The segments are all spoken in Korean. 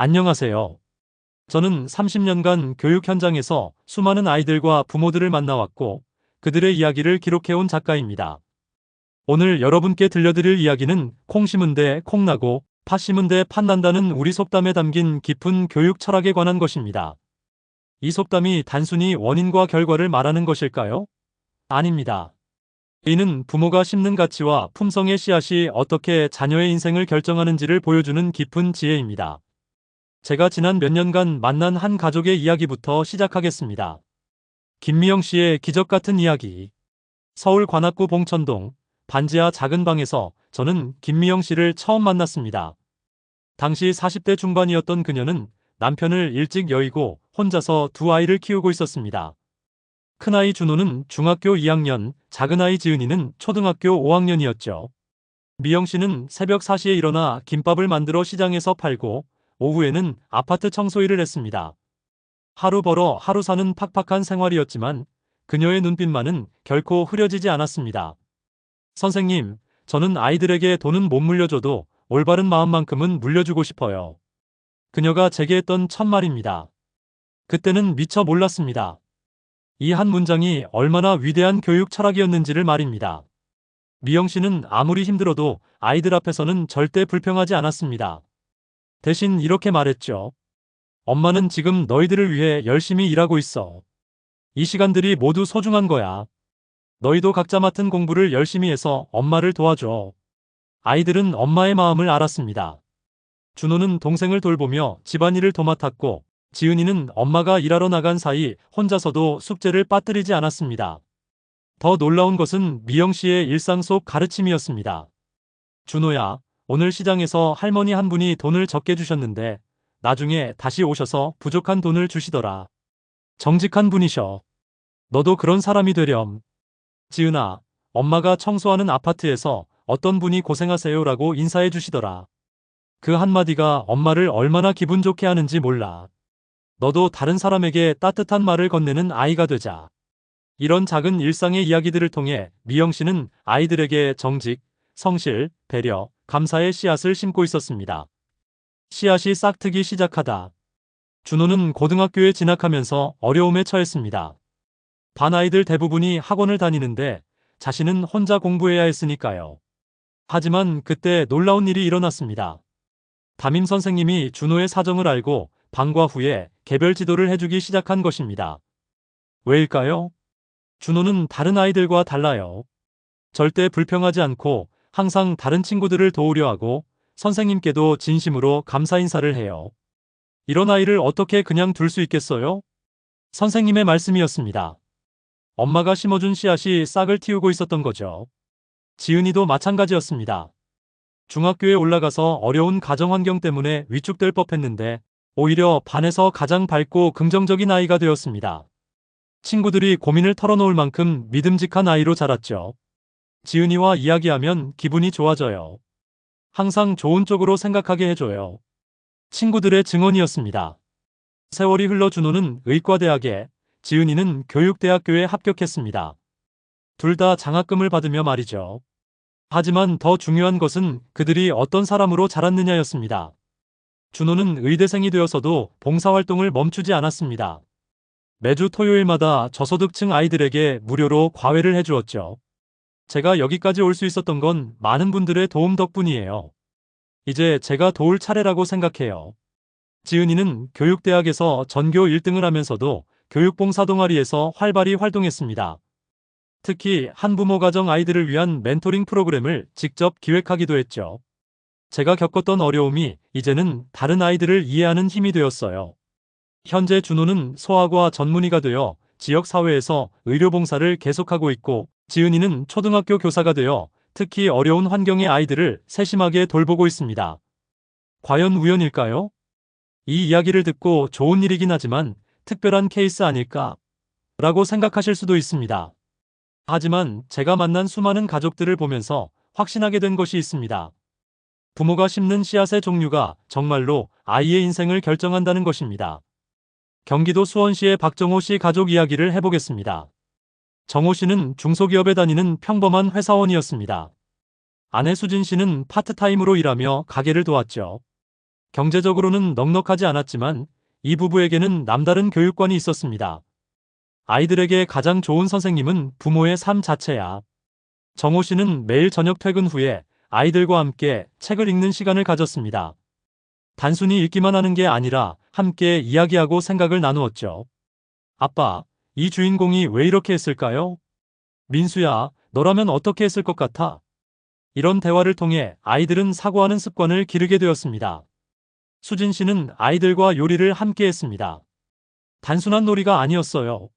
안녕하세요. 저는 30년간 교육 현장에서 수많은 아이들과 부모들을 만나왔고 그들의 이야기를 기록해온 작가입니다. 오늘 여러분께 들려드릴 이야기는 콩 심은 데 콩나고 팥 심은 데 팥난다는 우리 속담에 담긴 깊은 교육 철학에 관한 것입니다. 이 속담이 단순히 원인과 결과를 말하는 것일까요? 아닙니다. 이는 부모가 심는 가치와 품성의 씨앗이 어떻게 자녀의 인생을 결정하는지를 보여주는 깊은 지혜입니다. 제가 지난 몇 년간 만난 한 가족의 이야기부터 시작하겠습니다. 김미영 씨의 기적 같은 이야기. 서울 관악구 봉천동 반지하 작은 방에서 저는 김미영 씨를 처음 만났습니다. 당시 40대 중반이었던 그녀는 남편을 일찍 여의고 혼자서 두 아이를 키우고 있었습니다. 큰아이 준호는 중학교 2학년, 작은아이 지은이는 초등학교 5학년이었죠. 미영 씨는 새벽 4시에 일어나 김밥을 만들어 시장에서 팔고 오후에는 아파트 청소일을 했습니다. 하루 벌어 하루 사는 팍팍한 생활이었지만 그녀의 눈빛만은 결코 흐려지지 않았습니다. 선생님, 저는 아이들에게 돈은 못 물려줘도 올바른 마음만큼은 물려주고 싶어요. 그녀가 제게 했던 첫 말입니다. 그때는 미처 몰랐습니다. 이 한 문장이 얼마나 위대한 교육 철학이었는지를 말입니다. 미영 씨는 아무리 힘들어도 아이들 앞에서는 절대 불평하지 않았습니다. 대신 이렇게 말했죠. 엄마는 지금 너희들을 위해 열심히 일하고 있어. 이 시간들이 모두 소중한 거야. 너희도 각자 맡은 공부를 열심히 해서 엄마를 도와줘. 아이들은 엄마의 마음을 알았습니다. 준호는 동생을 돌보며 집안일을 도맡았고 지은이는 엄마가 일하러 나간 사이 혼자서도 숙제를 빠뜨리지 않았습니다. 더 놀라운 것은 미영 씨의 일상 속 가르침이었습니다. 준호야, 오늘 시장에서 할머니 한 분이 돈을 적게 주셨는데 나중에 다시 오셔서 부족한 돈을 주시더라. 정직한 분이셔. 너도 그런 사람이 되렴. 지은아, 엄마가 청소하는 아파트에서 어떤 분이 고생하세요라고 인사해 주시더라. 그 한마디가 엄마를 얼마나 기분 좋게 하는지 몰라. 너도 다른 사람에게 따뜻한 말을 건네는 아이가 되자. 이런 작은 일상의 이야기들을 통해 미영 씨는 아이들에게 정직, 성실, 배려, 감사의 씨앗을 심고 있었습니다. 씨앗이 싹트기 시작하다. 준호는 고등학교에 진학하면서 어려움에 처했습니다. 반 아이들 대부분이 학원을 다니는데 자신은 혼자 공부해야 했으니까요. 하지만 그때 놀라운 일이 일어났습니다. 담임 선생님이 준호의 사정을 알고 방과 후에 개별 지도를 해주기 시작한 것입니다. 왜일까요? 준호는 다른 아이들과 달라요. 절대 불평하지 않고 항상 다른 친구들을 도우려 하고 선생님께도 진심으로 감사 인사를 해요. 이런 아이를 어떻게 그냥 둘 수 있겠어요? 선생님의 말씀이었습니다. 엄마가 심어준 씨앗이 싹을 틔우고 있었던 거죠. 지은이도 마찬가지였습니다. 중학교에 올라가서 어려운 가정 환경 때문에 위축될 법했는데 오히려 반에서 가장 밝고 긍정적인 아이가 되었습니다. 친구들이 고민을 털어놓을 만큼 믿음직한 아이로 자랐죠. 지은이와 이야기하면 기분이 좋아져요. 항상 좋은 쪽으로 생각하게 해줘요. 친구들의 증언이었습니다. 세월이 흘러 준호는 의과대학에, 지은이는 교육대학교에 합격했습니다. 둘 다 장학금을 받으며 말이죠. 하지만 더 중요한 것은 그들이 어떤 사람으로 자랐느냐였습니다. 준호는 의대생이 되어서도 봉사활동을 멈추지 않았습니다. 매주 토요일마다 저소득층 아이들에게 무료로 과외를 해주었죠. 제가 여기까지 올 수 있었던 건 많은 분들의 도움 덕분이에요. 이제 제가 도울 차례라고 생각해요. 지은이는 교육대학에서 전교 1등을 하면서도 교육봉사 동아리에서 활발히 활동했습니다. 특히 한부모 가정 아이들을 위한 멘토링 프로그램을 직접 기획하기도 했죠. 제가 겪었던 어려움이 이제는 다른 아이들을 이해하는 힘이 되었어요. 현재 준호는 소아과 전문의가 되어 지역사회에서 의료봉사를 계속하고 있고 지은이는 초등학교 교사가 되어 특히 어려운 환경의 아이들을 세심하게 돌보고 있습니다. 과연 우연일까요? 이 이야기를 듣고 좋은 일이긴 하지만 특별한 케이스 아닐까? 라고 생각하실 수도 있습니다. 하지만 제가 만난 수많은 가족들을 보면서 확신하게 된 것이 있습니다. 부모가 심는 씨앗의 종류가 정말로 아이의 인생을 결정한다는 것입니다. 경기도 수원시의 박정호 씨 가족 이야기를 해보겠습니다. 정호 씨는 중소기업에 다니는 평범한 회사원이었습니다. 아내 수진 씨는 파트타임으로 일하며 가게를 도왔죠. 경제적으로는 넉넉하지 않았지만 이 부부에게는 남다른 교육관이 있었습니다. 아이들에게 가장 좋은 선생님은 부모의 삶 자체야. 정호 씨는 매일 저녁 퇴근 후에 아이들과 함께 책을 읽는 시간을 가졌습니다. 단순히 읽기만 하는 게 아니라 함께 이야기하고 생각을 나누었죠. 아빠, 이 주인공이 왜 이렇게 했을까요? 민수야, 너라면 어떻게 했을 것 같아? 이런 대화를 통해 아이들은 사고하는 습관을 기르게 되었습니다. 수진 씨는 아이들과 요리를 함께 했습니다. 단순한 놀이가 아니었어요.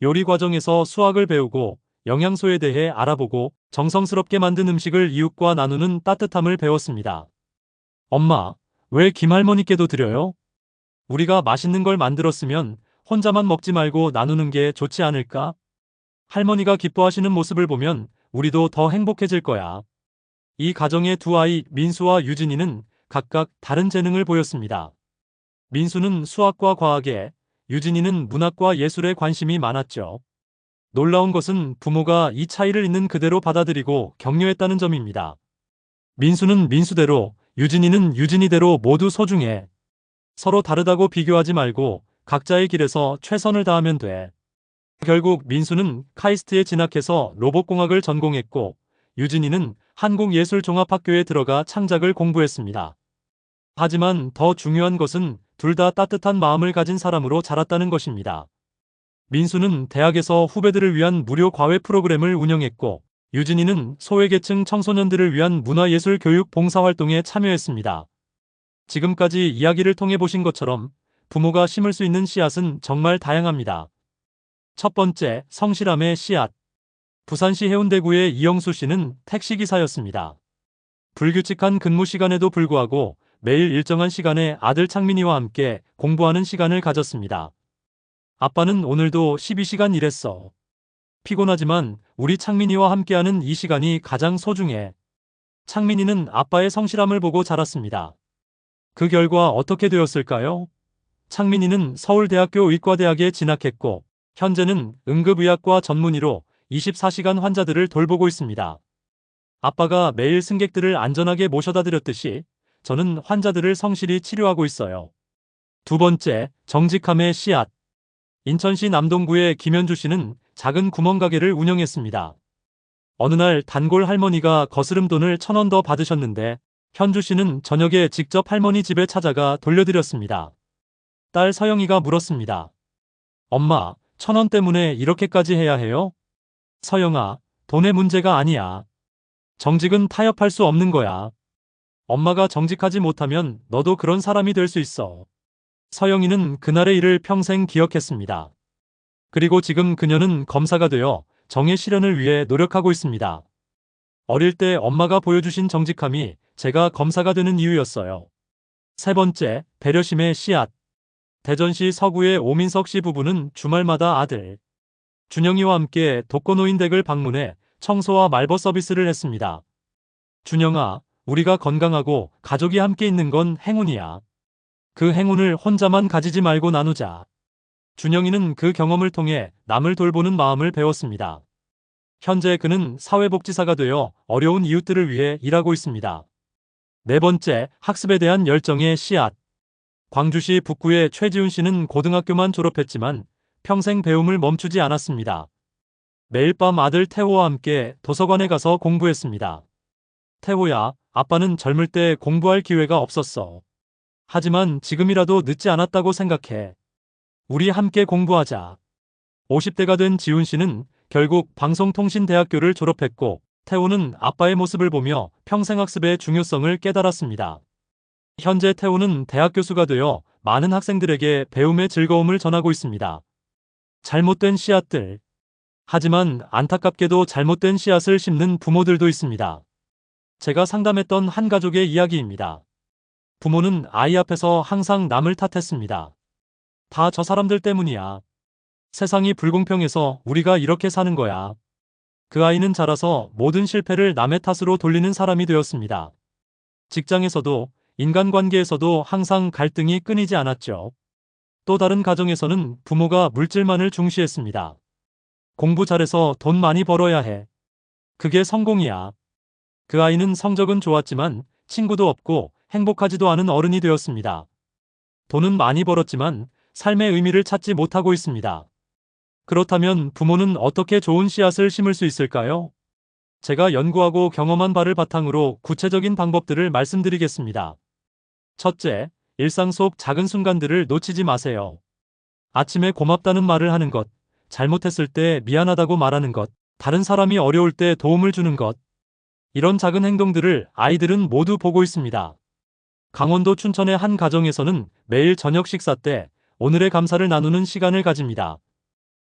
요리 과정에서 수학을 배우고 영양소에 대해 알아보고 정성스럽게 만든 음식을 이웃과 나누는 따뜻함을 배웠습니다. 엄마, 왜 김할머니께도 드려요? 우리가 맛있는 걸 만들었으면 혼자만 먹지 말고 나누는 게 좋지 않을까? 할머니가 기뻐하시는 모습을 보면 우리도 더 행복해질 거야. 이 가정의 두 아이 민수와 유진이는 각각 다른 재능을 보였습니다. 민수는 수학과 과학에, 유진이는 문학과 예술에 관심이 많았죠. 놀라운 것은 부모가 이 차이를 있는 그대로 받아들이고 격려했다는 점입니다. 민수는 민수대로, 유진이는 유진이대로 모두 소중해. 서로 다르다고 비교하지 말고 각자의 길에서 최선을 다하면 돼. 결국 민수는 카이스트에 진학해서 로봇공학을 전공했고 유진이는 한국예술종합학교에 들어가 창작을 공부했습니다. 하지만 더 중요한 것은 둘 다 따뜻한 마음을 가진 사람으로 자랐다는 것입니다. 민수는 대학에서 후배들을 위한 무료 과외 프로그램을 운영했고 유진이는 소외계층 청소년들을 위한 문화예술 교육 봉사활동에 참여했습니다. 지금까지 이야기를 통해 보신 것처럼 부모가 심을 수 있는 씨앗은 정말 다양합니다. 첫 번째, 성실함의 씨앗. 부산시 해운대구의 이영수 씨는 택시기사였습니다. 불규칙한 근무 시간에도 불구하고 매일 일정한 시간에 아들 창민이와 함께 공부하는 시간을 가졌습니다. 아빠는 오늘도 12시간 일했어. 피곤하지만 우리 창민이와 함께하는 이 시간이 가장 소중해. 창민이는 아빠의 성실함을 보고 자랐습니다. 그 결과 어떻게 되었을까요? 창민이는 서울대학교 의과대학에 진학했고 현재는 응급의학과 전문의로 24시간 환자들을 돌보고 있습니다. 아빠가 매일 승객들을 안전하게 모셔다 드렸듯이 저는 환자들을 성실히 치료하고 있어요. 두 번째, 정직함의 씨앗. 인천시 남동구의 김현주 씨는 작은 구멍가게를 운영했습니다. 어느 날 단골 할머니가 거스름 돈을 천 원 더 받으셨는데 현주 씨는 저녁에 직접 할머니 집에 찾아가 돌려드렸습니다. 딸 서영이가 물었습니다. 엄마, 천 원 때문에 이렇게까지 해야 해요? 서영아, 돈의 문제가 아니야. 정직은 타협할 수 없는 거야. 엄마가 정직하지 못하면 너도 그런 사람이 될 수 있어. 서영이는 그날의 일을 평생 기억했습니다. 그리고 지금 그녀는 검사가 되어 정의 실현을 위해 노력하고 있습니다. 어릴 때 엄마가 보여주신 정직함이 제가 검사가 되는 이유였어요. 세 번째, 배려심의 씨앗. 대전시 서구의 오민석 씨 부부는 주말마다 아들, 준영이와 함께 독거노인 댁을 방문해 청소와 말벗 서비스를 했습니다. 준영아, 우리가 건강하고 가족이 함께 있는 건 행운이야. 그 행운을 혼자만 가지지 말고 나누자. 준영이는 그 경험을 통해 남을 돌보는 마음을 배웠습니다. 현재 그는 사회복지사가 되어 어려운 이웃들을 위해 일하고 있습니다. 네 번째, 학습에 대한 열정의 씨앗. 광주시 북구의 최지훈 씨는 고등학교만 졸업했지만 평생 배움을 멈추지 않았습니다. 매일 밤 아들 태호와 함께 도서관에 가서 공부했습니다. 태호야, 아빠는 젊을 때 공부할 기회가 없었어. 하지만 지금이라도 늦지 않았다고 생각해. 우리 함께 공부하자. 50대가 된 지훈 씨는 결국 방송통신대학교를 졸업했고 태호는 아빠의 모습을 보며 평생학습의 중요성을 깨달았습니다. 현재 태호는 대학 교수가 되어 많은 학생들에게 배움의 즐거움을 전하고 있습니다. 잘못된 씨앗들. 하지만 안타깝게도 잘못된 씨앗을 심는 부모들도 있습니다. 제가 상담했던 한 가족의 이야기입니다. 부모는 아이 앞에서 항상 남을 탓했습니다. 다 저 사람들 때문이야. 세상이 불공평해서 우리가 이렇게 사는 거야. 그 아이는 자라서 모든 실패를 남의 탓으로 돌리는 사람이 되었습니다. 직장에서도 인간관계에서도 항상 갈등이 끊이지 않았죠. 또 다른 가정에서는 부모가 물질만을 중시했습니다. 공부 잘해서 돈 많이 벌어야 해. 그게 성공이야. 그 아이는 성적은 좋았지만 친구도 없고 행복하지도 않은 어른이 되었습니다. 돈은 많이 벌었지만 삶의 의미를 찾지 못하고 있습니다. 그렇다면 부모는 어떻게 좋은 씨앗을 심을 수 있을까요? 제가 연구하고 경험한 바를 바탕으로 구체적인 방법들을 말씀드리겠습니다. 첫째, 일상 속 작은 순간들을 놓치지 마세요. 아침에 고맙다는 말을 하는 것, 잘못했을 때 미안하다고 말하는 것, 다른 사람이 어려울 때 도움을 주는 것. 이런 작은 행동들을 아이들은 모두 보고 있습니다. 강원도 춘천의 한 가정에서는 매일 저녁 식사 때 오늘의 감사를 나누는 시간을 가집니다.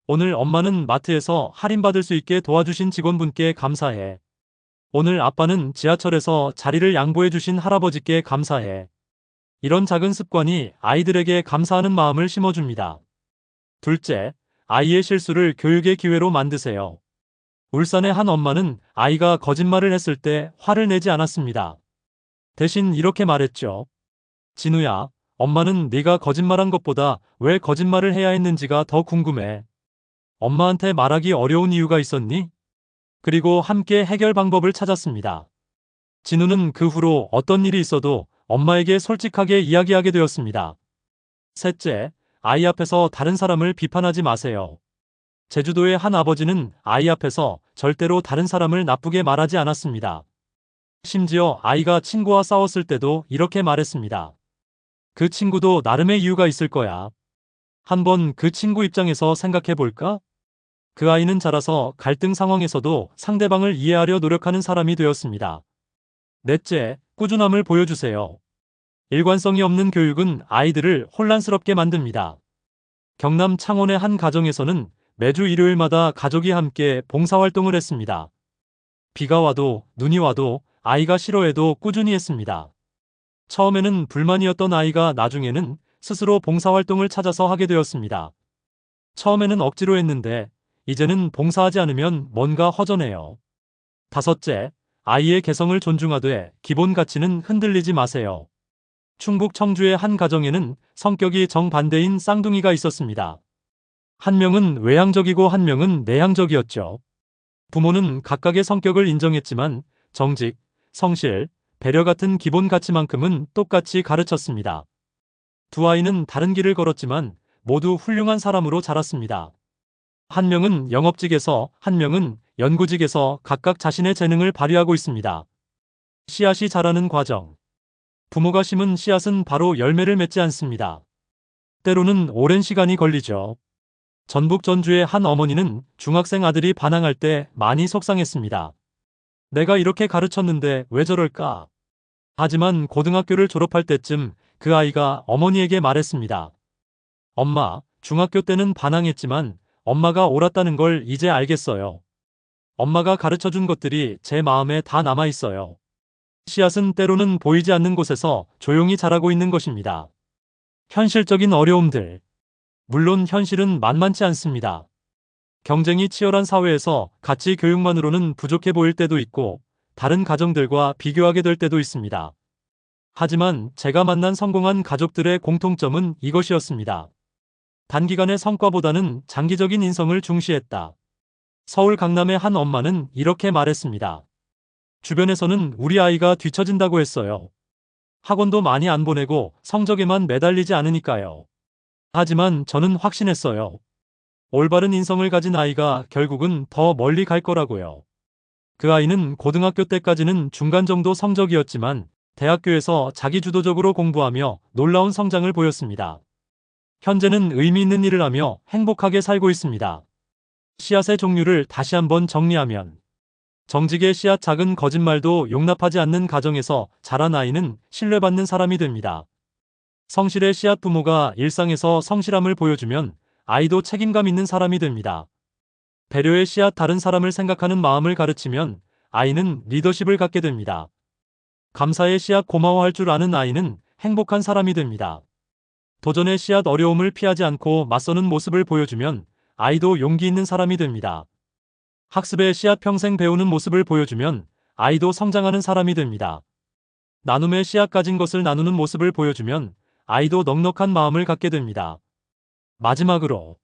오늘 엄마는 마트에서 할인받을 수 있게 도와주신 직원분께 감사해. 오늘 아빠는 지하철에서 자리를 양보해 주신 할아버지께 감사해. 이런 작은 습관이 아이들에게 감사하는 마음을 심어줍니다. 둘째, 아이의 실수를 교육의 기회로 만드세요. 울산의 한 엄마는 아이가 거짓말을 했을 때 화를 내지 않았습니다. 대신 이렇게 말했죠. 진우야, 엄마는 네가 거짓말한 것보다 왜 거짓말을 해야 했는지가 더 궁금해. 엄마한테 말하기 어려운 이유가 있었니? 그리고 함께 해결 방법을 찾았습니다. 진우는 그 후로 어떤 일이 있어도 엄마에게 솔직하게 이야기하게 되었습니다. 셋째, 아이 앞에서 다른 사람을 비판하지 마세요. 제주도의 한 아버지는 아이 앞에서 절대로 다른 사람을 나쁘게 말하지 않았습니다. 심지어 아이가 친구와 싸웠을 때도 이렇게 말했습니다. 그 친구도 나름의 이유가 있을 거야. 한번 그 친구 입장에서 생각해 볼까? 그 아이는 자라서 갈등 상황에서도 상대방을 이해하려 노력하는 사람이 되었습니다. 넷째, 꾸준함을 보여주세요. 일관성이 없는 교육은 아이들을 혼란스럽게 만듭니다. 경남 창원의 한 가정에서는 매주 일요일마다 가족이 함께 봉사활동을 했습니다. 비가 와도 눈이 와도 아이가 싫어해도 꾸준히 했습니다. 처음에는 불만이었던 아이가 나중에는 스스로 봉사활동을 찾아서 하게 되었습니다. 처음에는 억지로 했는데 이제는 봉사하지 않으면 뭔가 허전해요. 다섯째, 아이의 개성을 존중하되 기본 가치는 흔들리지 마세요. 충북 청주의 한 가정에는 성격이 정반대인 쌍둥이가 있었습니다. 한 명은 외향적이고 한 명은 내향적이었죠. 부모는 각각의 성격을 인정했지만 정직, 성실, 배려 같은 기본 가치만큼은 똑같이 가르쳤습니다. 두 아이는 다른 길을 걸었지만 모두 훌륭한 사람으로 자랐습니다. 한 명은 영업직에서 한 명은 연구직에서 각각 자신의 재능을 발휘하고 있습니다. 씨앗이 자라는 과정. 부모가 심은 씨앗은 바로 열매를 맺지 않습니다. 때로는 오랜 시간이 걸리죠. 전북 전주의 한 어머니는 중학생 아들이 반항할 때 많이 속상했습니다. 내가 이렇게 가르쳤는데 왜 저럴까? 하지만 고등학교를 졸업할 때쯤 그 아이가 어머니에게 말했습니다. 엄마, 중학교 때는 반항했지만 엄마가 옳았다는 걸 이제 알겠어요. 엄마가 가르쳐 준 것들이 제 마음에 다 남아 있어요. 씨앗은 때로는 보이지 않는 곳에서 조용히 자라고 있는 것입니다. 현실적인 어려움들. 물론 현실은 만만치 않습니다. 경쟁이 치열한 사회에서 가치 교육만으로는 부족해 보일 때도 있고 다른 가정들과 비교하게 될 때도 있습니다. 하지만 제가 만난 성공한 가족들의 공통점은 이것이었습니다. 단기간의 성과보다는 장기적인 인성을 중시했다. 서울 강남의 한 엄마는 이렇게 말했습니다. 주변에서는 우리 아이가 뒤처진다고 했어요. 학원도 많이 안 보내고 성적에만 매달리지 않으니까요. 하지만 저는 확신했어요. 올바른 인성을 가진 아이가 결국은 더 멀리 갈 거라고요. 그 아이는 고등학교 때까지는 중간 정도 성적이었지만 대학교에서 자기 주도적으로 공부하며 놀라운 성장을 보였습니다. 현재는 의미 있는 일을 하며 행복하게 살고 있습니다. 씨앗의 종류를 다시 한번 정리하면 정직의 씨앗 작은 거짓말도 용납하지 않는 가정에서 자란 아이는 신뢰받는 사람이 됩니다. 성실의 씨앗 부모가 일상에서 성실함을 보여주면 아이도 책임감 있는 사람이 됩니다. 배려의 씨앗 다른 사람을 생각하는 마음을 가르치면 아이는 리더십을 갖게 됩니다. 감사의 씨앗 고마워할 줄 아는 아이는 행복한 사람이 됩니다. 도전의 씨앗 어려움을 피하지 않고 맞서는 모습을 보여주면 아이도 용기 있는 사람이 됩니다. 학습의 씨앗 평생 배우는 모습을 보여주면 아이도 성장하는 사람이 됩니다. 나눔의 씨앗 가진 것을 나누는 모습을 보여주면 아이도 넉넉한 마음을 갖게 됩니다. 마지막으로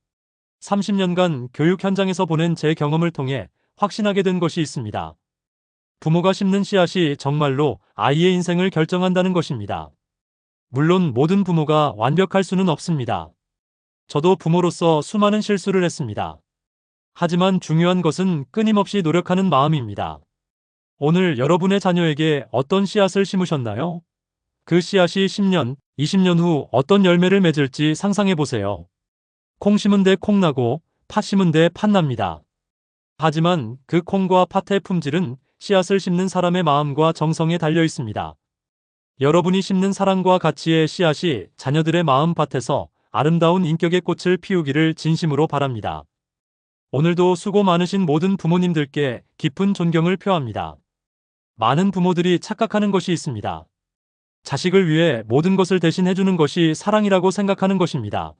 30년간 교육 현장에서 보낸 제 경험을 통해 확신하게 된 것이 있습니다. 부모가 심는 씨앗이 정말로 아이의 인생을 결정한다는 것입니다. 물론 모든 부모가 완벽할 수는 없습니다. 저도 부모로서 수많은 실수를 했습니다. 하지만 중요한 것은 끊임없이 노력하는 마음입니다. 오늘 여러분의 자녀에게 어떤 씨앗을 심으셨나요? 그 씨앗이 10년, 20년 후 어떤 열매를 맺을지 상상해 보세요. 콩 심은 데 콩 나고 팥 심은 데 팥 납니다. 하지만 그 콩과 팥의 품질은 씨앗을 심는 사람의 마음과 정성에 달려 있습니다. 여러분이 심는 사랑과 가치의 씨앗이 자녀들의 마음밭에서 아름다운 인격의 꽃을 피우기를 진심으로 바랍니다. 오늘도 수고 많으신 모든 부모님들께 깊은 존경을 표합니다. 많은 부모들이 착각하는 것이 있습니다. 자식을 위해 모든 것을 대신 해주는 것이 사랑이라고 생각하는 것입니다.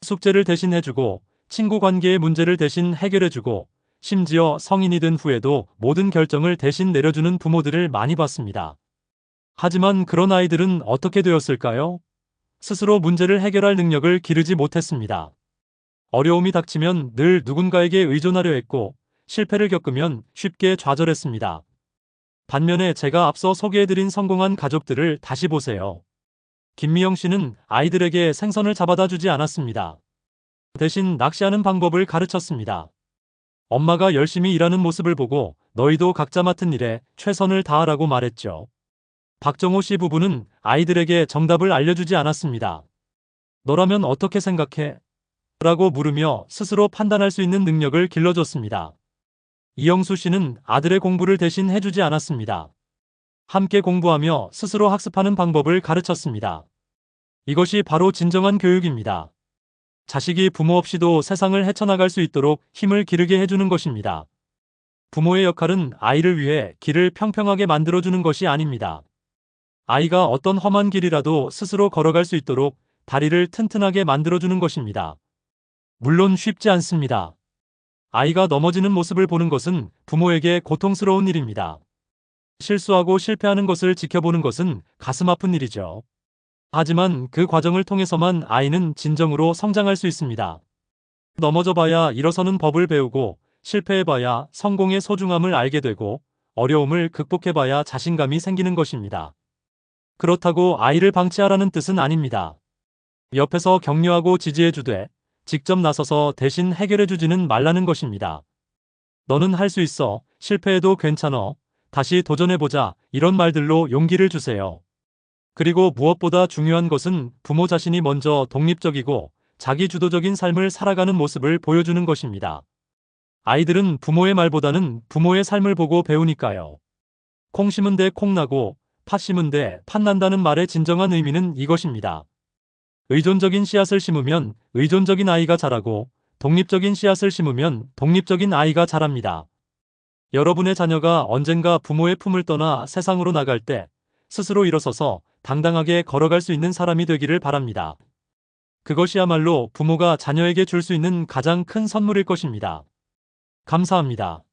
숙제를 대신 해주고 친구 관계의 문제를 대신 해결해주고 심지어 성인이 된 후에도 모든 결정을 대신 내려주는 부모들을 많이 봤습니다. 하지만 그런 아이들은 어떻게 되었을까요? 스스로 문제를 해결할 능력을 기르지 못했습니다. 어려움이 닥치면 늘 누군가에게 의존하려 했고 실패를 겪으면 쉽게 좌절했습니다. 반면에 제가 앞서 소개해드린 성공한 가족들을 다시 보세요. 김미영 씨는 아이들에게 생선을 잡아다 주지 않았습니다. 대신 낚시하는 방법을 가르쳤습니다. 엄마가 열심히 일하는 모습을 보고 너희도 각자 맡은 일에 최선을 다하라고 말했죠. 박정호 씨 부부는 아이들에게 정답을 알려주지 않았습니다. 너라면 어떻게 생각해? 라고 물으며 스스로 판단할 수 있는 능력을 길러줬습니다. 이영수 씨는 아들의 공부를 대신 해주지 않았습니다. 함께 공부하며 스스로 학습하는 방법을 가르쳤습니다. 이것이 바로 진정한 교육입니다. 자식이 부모 없이도 세상을 헤쳐나갈 수 있도록 힘을 기르게 해주는 것입니다. 부모의 역할은 아이를 위해 길을 평평하게 만들어주는 것이 아닙니다. 아이가 어떤 험한 길이라도 스스로 걸어갈 수 있도록 다리를 튼튼하게 만들어주는 것입니다. 물론 쉽지 않습니다. 아이가 넘어지는 모습을 보는 것은 부모에게 고통스러운 일입니다. 실수하고 실패하는 것을 지켜보는 것은 가슴 아픈 일이죠. 하지만 그 과정을 통해서만 아이는 진정으로 성장할 수 있습니다. 넘어져 봐야 일어서는 법을 배우고 실패해 봐야 성공의 소중함을 알게 되고 어려움을 극복해 봐야 자신감이 생기는 것입니다. 그렇다고 아이를 방치하라는 뜻은 아닙니다. 옆에서 격려하고 지지해 주되 직접 나서서 대신 해결해 주지는 말라는 것입니다. 너는 할 수 있어. 실패해도 괜찮어. 다시 도전해보자. 이런 말들로 용기를 주세요. 그리고 무엇보다 중요한 것은 부모 자신이 먼저 독립적이고 자기 주도적인 삶을 살아가는 모습을 보여주는 것입니다. 아이들은 부모의 말보다는 부모의 삶을 보고 배우니까요. 콩 심은 데 콩 나고 팥 심은 데 팥 난다는 말의 진정한 의미는 이것입니다. 의존적인 씨앗을 심으면 의존적인 아이가 자라고 독립적인 씨앗을 심으면 독립적인 아이가 자랍니다. 여러분의 자녀가 언젠가 부모의 품을 떠나 세상으로 나갈 때 스스로 일어서서 당당하게 걸어갈 수 있는 사람이 되기를 바랍니다. 그것이야말로 부모가 자녀에게 줄 수 있는 가장 큰 선물일 것입니다. 감사합니다.